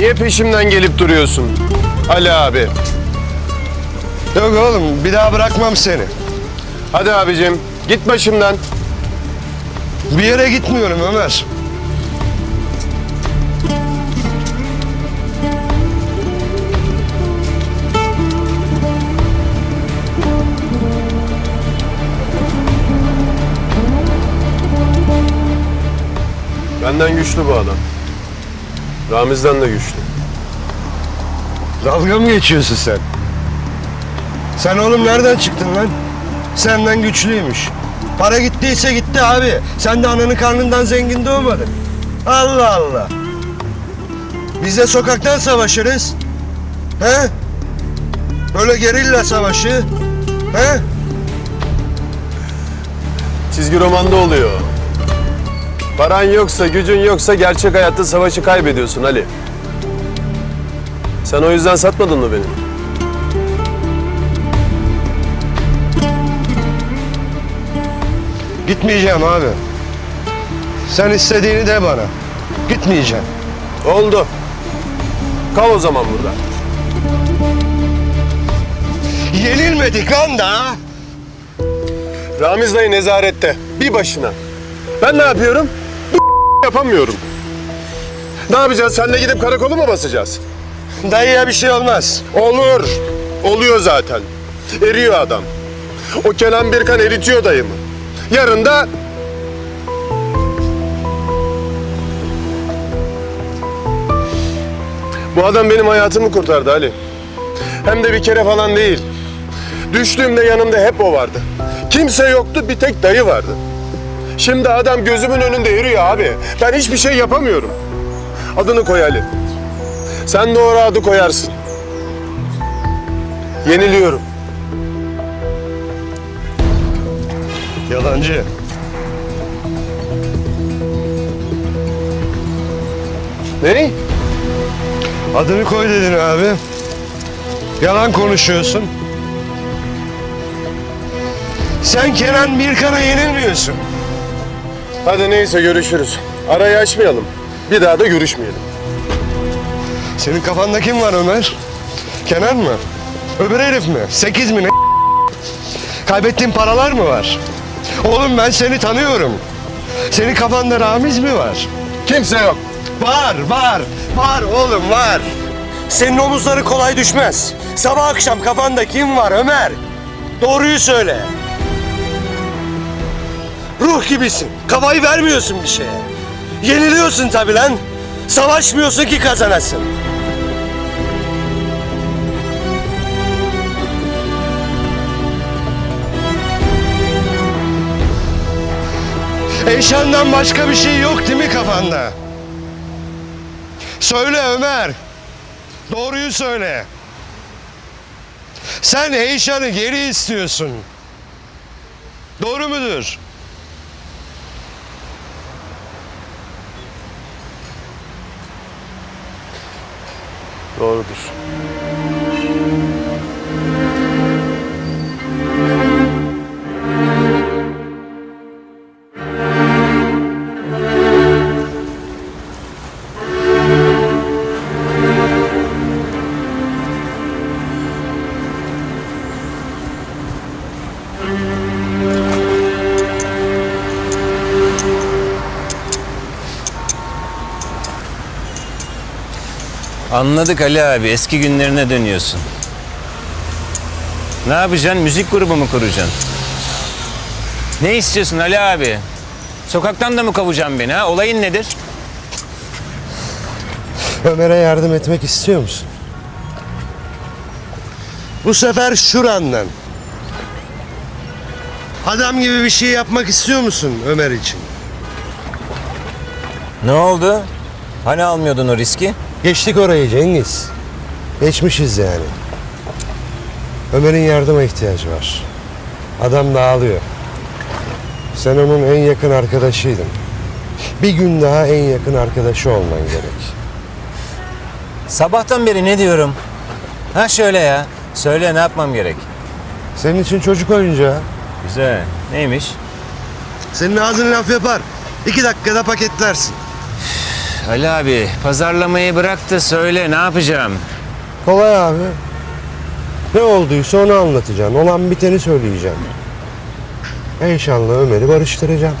peşimden gelip duruyorsun? Ali abi. Yok oğlum bir daha bırakmam seni. Hadi abicim git başımdan. Bir yere gitmiyorum Ömer. Benden güçlü bu adam. Ramiz'den de güçlü. Dalga mı geçiyorsun sen? Sen oğlum nereden çıktın lan? Senden güçlüymüş. Para gittiyse gitti abi. Sen de ananın karnından zengin doğmadın. Allah Allah. Biz de sokaktan savaşırız. He? Böyle gerilla savaşı. He? Çizgi romanda oluyor. Paran yoksa, gücün yoksa gerçek hayatta savaşı kaybediyorsun Ali. Sen o yüzden satmadın mı beni? Gitmeyeceğim abi. Sen istediğini de bana. Gitmeyeceğim. Oldu. Kal o zaman burada. Yenilmedik lan da. Ramiz dayı nezarette. Bir başına. Ben ne yapıyorum? Yapamıyorum. Ne yapacağız? Senle gidip karakolu mu basacağız? Dayıya bir şey olmaz. Olur. Oluyor zaten. Eriyor adam. O Kenan Birkan eritiyor dayımı. Yarın da... Bu adam benim hayatımı kurtardı Ali. Hem de bir kere falan değil. Düştüğümde yanımda hep o vardı. Kimse yoktu, bir tek dayı vardı. Şimdi adam gözümün önünde eriyor abi. Ben hiçbir şey yapamıyorum. Adını koy Ali. Sen doğru adı koyarsın. Yeniliyorum. Yalancı. Ne? Adını koy dedin abi. Yalan konuşuyorsun. Sen Kenan Birkan'a yenilmiyorsun. Hadi neyse görüşürüz. Arayı açmayalım. Bir daha da görüşmeyelim. Senin kafanda kim var Ömer? Kenan mı? Öbür herif mi? Sekiz mi ne? Kaybettiğin paralar mı var? Oğlum ben seni tanıyorum. Senin kafanda Ramiz mi var? Kimse yok. Var, var, var oğlum var. Senin omuzları kolay düşmez. Sabah akşam kafanda kim var Ömer? Doğruyu söyle. Ruh gibisin. Kafayı vermiyorsun bir şeye. Yeniliyorsun tabii lan. Savaşmıyorsun ki kazanasın. Eşandan başka bir şey yok değil mi kafanda? Söyle Ömer. Doğruyu söyle. Sen Eyşan'ı geri istiyorsun. Doğru mudur? Doğrudur. Anladık Ali abi. Eski günlerine dönüyorsun. Ne yapacaksın? Müzik grubu mu kuracaksın? Ne istiyorsun Ali abi? Sokaktan da mı kovacaksın beni ha? Olayın nedir? Ömer'e yardım etmek istiyor musun? Bu sefer şurandan. Adam gibi bir şey yapmak istiyor musun Ömer için? Ne oldu? Hani almıyordun o riski? Geçtik orayı Cengiz. Geçmişiz yani. Ömer'in yardıma ihtiyacı var. Adam dağılıyor. Sen onun en yakın arkadaşıydın. Bir gün daha en yakın arkadaşı olman gerek. Sabahtan beri ne diyorum? Ha şöyle ya. Söyle ne yapmam gerek? Senin için çocuk oyuncağı. Güzel. Neymiş? Senin ağzın laf yapar. İki dakikada paketlersin. Ali abi pazarlamayı bırak da söyle ne yapacağım? Kolay abi. Ne olduysa onu anlatacaksın. Olan biteni söyleyeceksin. İnşallah Ömer'i barıştıracağım.